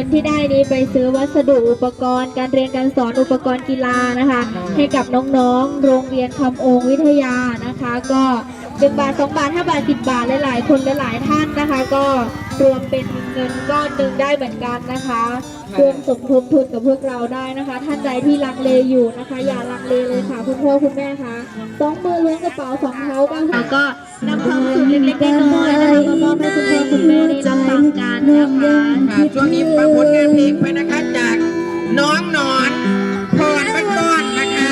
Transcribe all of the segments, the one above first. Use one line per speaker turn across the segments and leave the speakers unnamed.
งินที่ได้นี้
ไปซื้อวัสดุอุปกรณ์ การเรียนการสอนอุปกรณ์กีฬานะคะ ให้กับน้องๆ โรงเรียนคำองค์วิทยานะคะ ก็หนึ่งบาทสองบาทห้าบาทสิบบาทหลายๆ คนหลายๆท่านนะคะ ก็รวมเป็น เงินก้อนหนึ่งได้เหมือนกันนะคะรวมสมทบทุนกับพวกเราได้นะคะ ท่านใดที่ลังเลอยู่นะคะ อย่าลังเลเลยค่ะคุณพ่อคุณแม่คะสองมือล้วงกระเป๋าสองเท้าก้าวขาก็นำความสุขเล็กๆน้อยๆนะคะมามอบให้คุณพ่อคุณแม่ได้รับฟังกันนะคะ
ค่ะช่วงนี้ฟังผลงานเพลงไปนะคะจากน้องหนอนพรบ้านต้อนนะคะ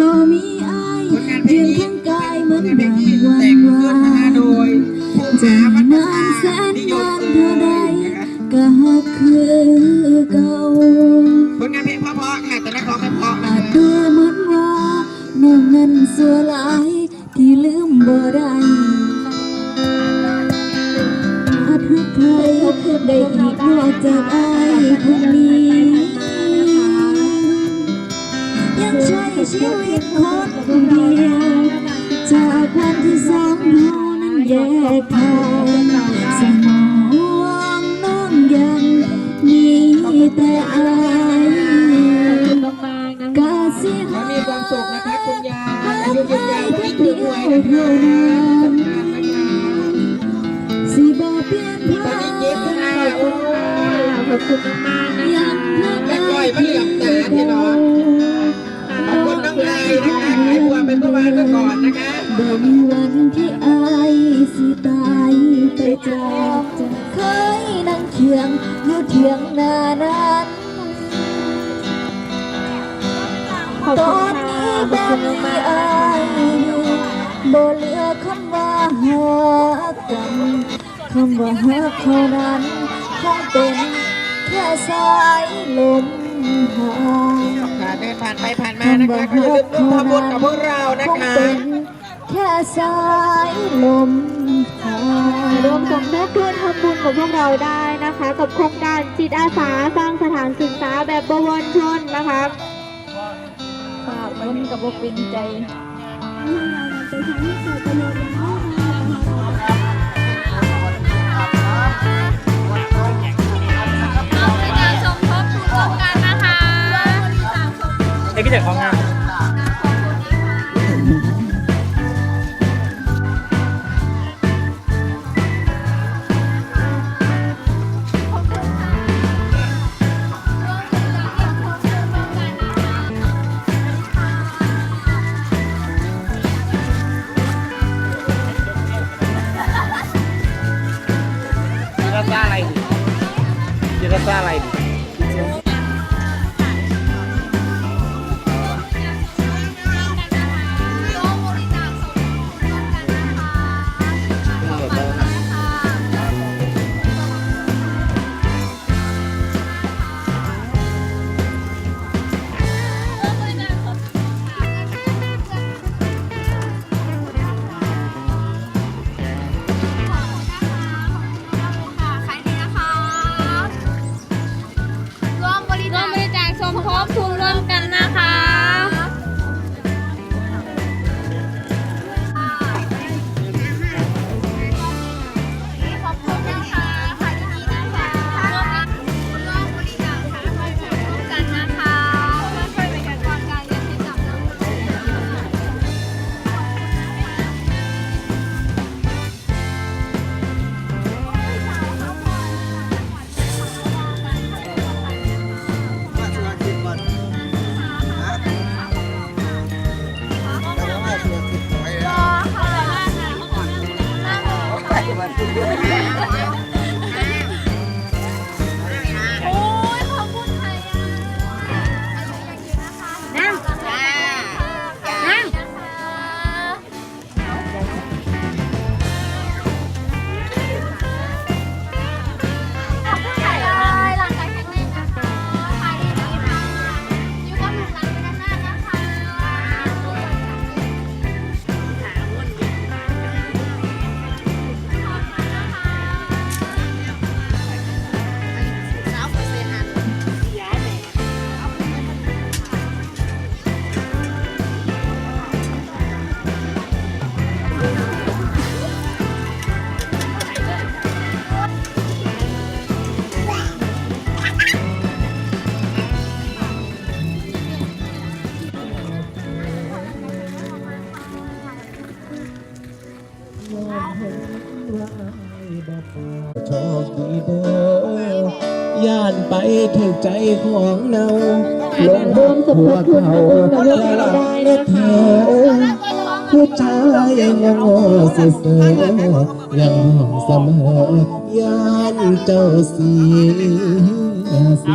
บ่มีอาย
ผลงานเพล
เพีย
ง
ง
นี้
ทั้งกายเหมือน
เป็นเพล
ดั
ง
ง
ที่
วัน
แต่ง
วา
ขึ้นนะคะโดยผู้หาวัฒ
นาน
นา
แสน
คื
อเก่า
ผลงานเพลงเพราะๆค่ะแต่นักร้องไม่เพราะนะ
อาจ
คะ
ดูเหมือนว่าน้องนั้นสัวหลายที่ลืมบ่ได้อาจหักใครได้อีกนอกจากอายคนนี้ ยังใช้ชีวิตคนเดียว จากวันที่สองเรานั้นแยกทางสมอง แต่อาย
กะ
กาสิหา
มีความสุขนะคะคุณยายอายุยืนยาวไม่ถูกหวยนะคะ
สิบ่เปลี่ยน
ตอ
ผ่าน
นี้เจ๊คุณอา
ขอบคุณค่ะขอบคุณมากๆนะคะ
งเพื่อ
แม่ปล่อยมาเหลี่ยมตาที่น้องขอบคุณน้องไอนะคะขายบัวเป็นเมื่อวานเมื่อก่อนนะคะ
บ่มีวันที่อายสิตายไปจาก เทียงหน้านั้น
ขอบ
ต
คุ
อ
ณ
น
ค่ะ
นี้
ขอบ
แบ
คุ
บ
ณ
นี้
มาก
อายบ่เหลือคำว่าหักกันคำว่าหักเท่านั้นคงเป็นแค่สายลมหาย
ค่ะเดินผ่านไปผ่านมานะคะก็อย่าลืมร่วมทำบุญกับพวกเรานะ
คง
คะ
เป็นแค่สายลมหาย
ๆ ร่วมสมทบทุนทำบุญกับพวกเราได้นะคะ กับโครงการจิตอาสาสร้างสถานศึกษาแบบบวรชนนะคะ
ฝากมันกับบเป็นใจ
ไอ้พี่เด็กของงาน ไป
ถูกใจของเราลง
รวม
หัวเขา
ละ
ลาย
แถวผู้ชายยั
งโง่
เสื
อยัง
เส
มอยาน
เจ้า
สีสี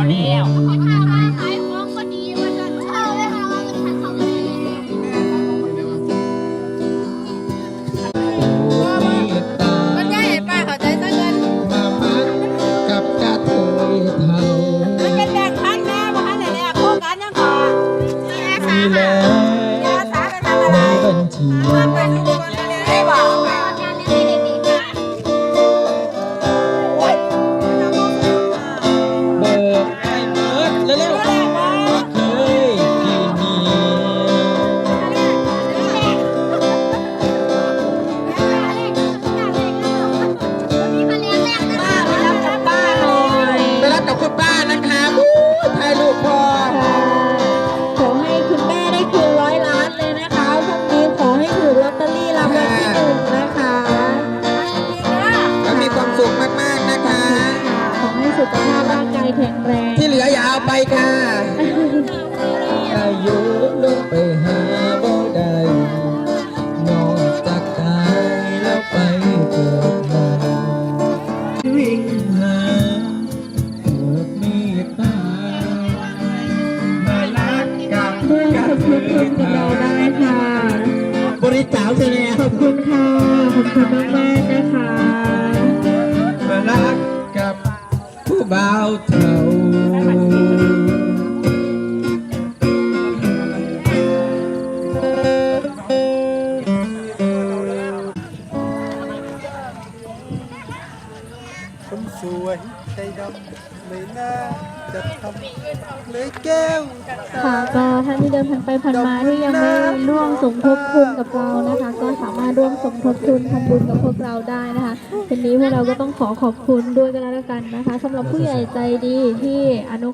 ที่ยั
งไม่ร่วมสมทบทุนกับเรานะคะ ก็สามารถร่วมสมทบทุนทำบุญกับพวกเราได้นะคะทีนี้พวกเราก็ต้องขอขอบคุณด้วยกันแล้วกันนะคะสำหรับผู้ใหญ่ใจดีที่อนุ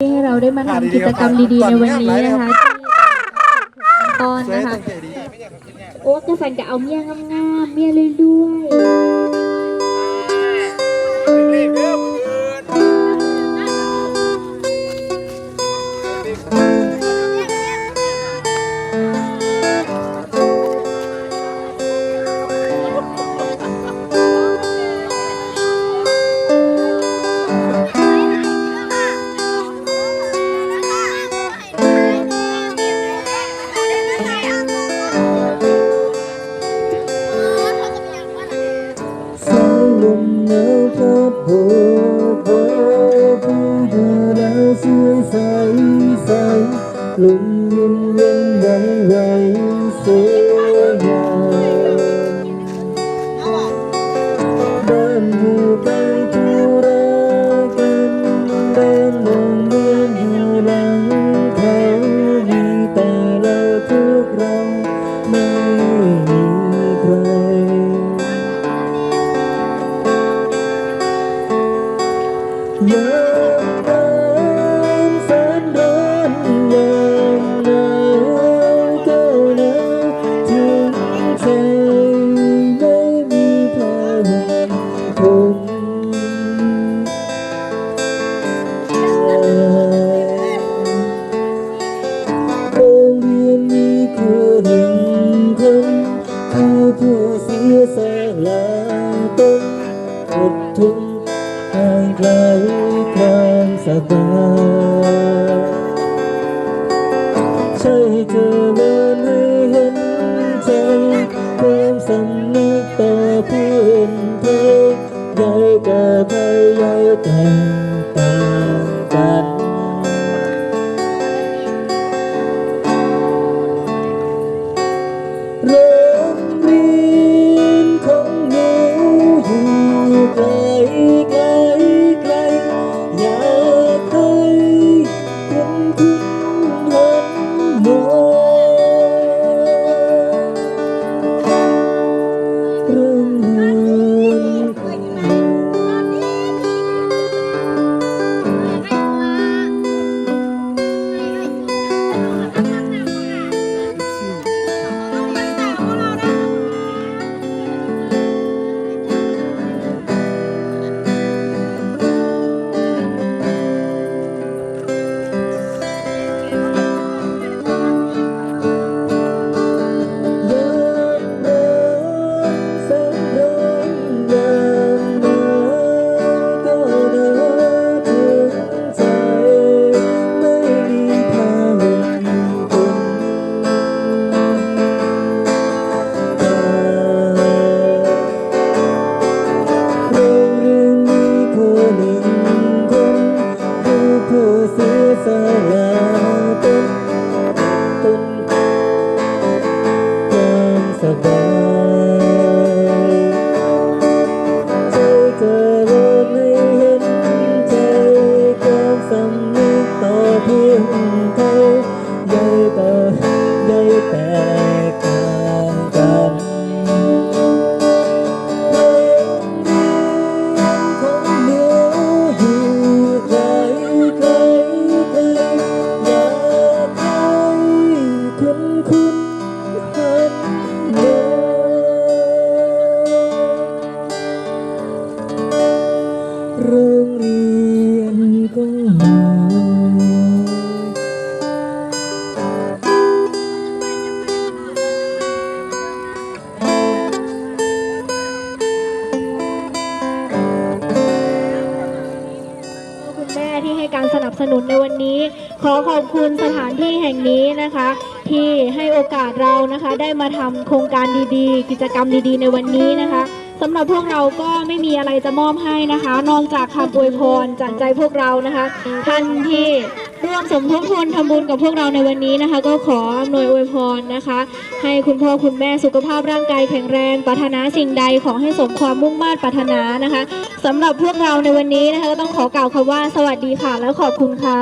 ที่ให้เราได้มาทำกิจกรรมดีๆในวันนี้นะคะตอนนะคะ โอ้กระสันจะเอาเมียงงามๆเมียเลยด้วย
ๆ โอกาสเรานะคะได้มาทำโครงการดีๆ กิจกรรมดีๆ ในวันนี้นะคะสำหรับพวกเราก็ไม่มีอะไรจะมอบให้นะคะ นอกจากคำอวยพรจากใจพวกเรานะคะ ท่านที่ร่วมสมทบทุนทำบุญกับพวกเราในวันนี้นะคะ ก็ขออำนวยอวยพรนะคะ ให้คุณพ่อคุณแม่สุขภาพร่างกายแข็งแรงปรารถนาสิ่งใดขอให้สมความมุ่งมั่นปรารถนานะคะสำหรับพวกเราในวันนี้นะคะก็ต้องขอกล่าวคำว่าสวัสดีค่ะ แล้วขอบคุณค่ะ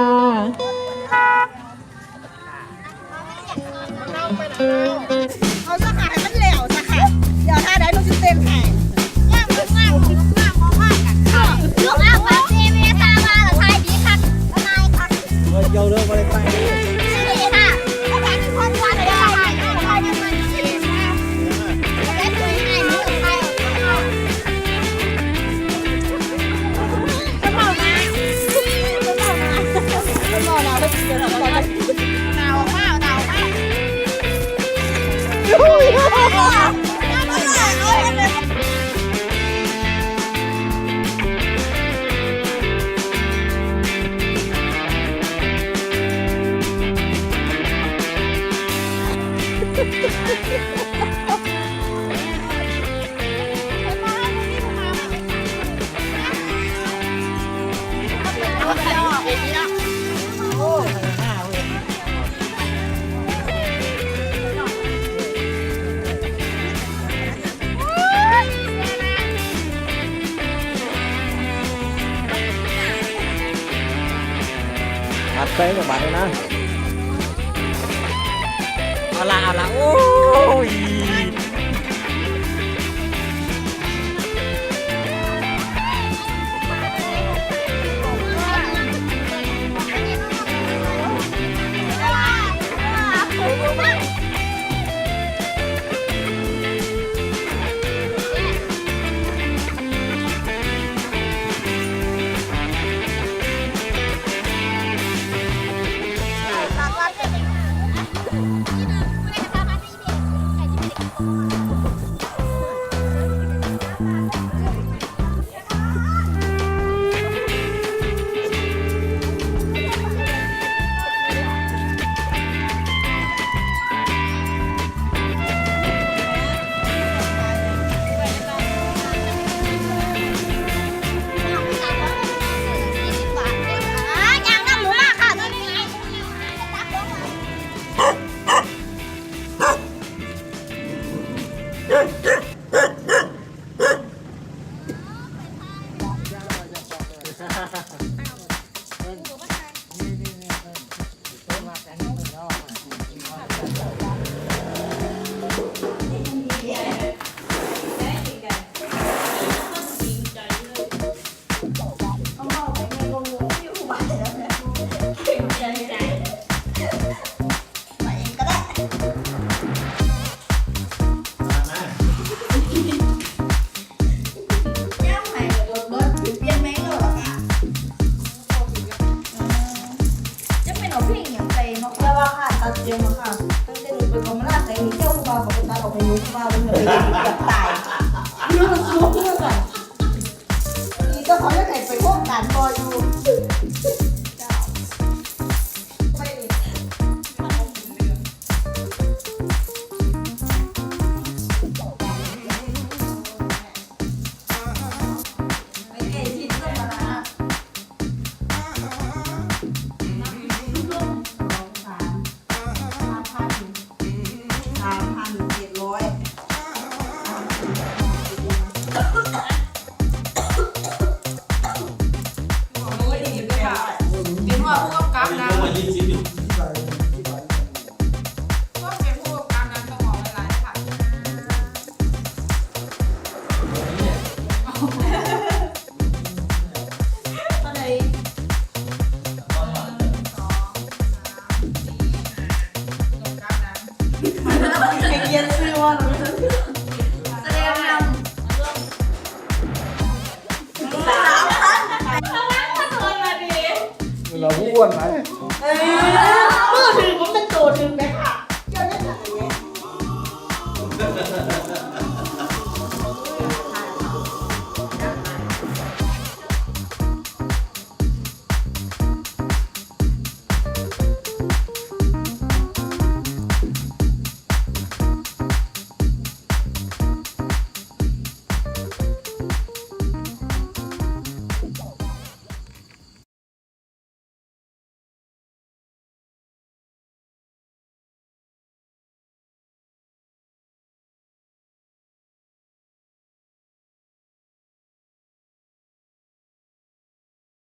เอาสักหายมันเหลวสักค่ะเดี๋ยวถ้าได้หนูจะเต้นให้
ย่างมากๆมากๆมากกันลูกอาปากซีเมตามาหรอทายดีค่ะทนายค่ะ
โยเรื่องอะไรไป
อั
ดเต้กับบัตรนะ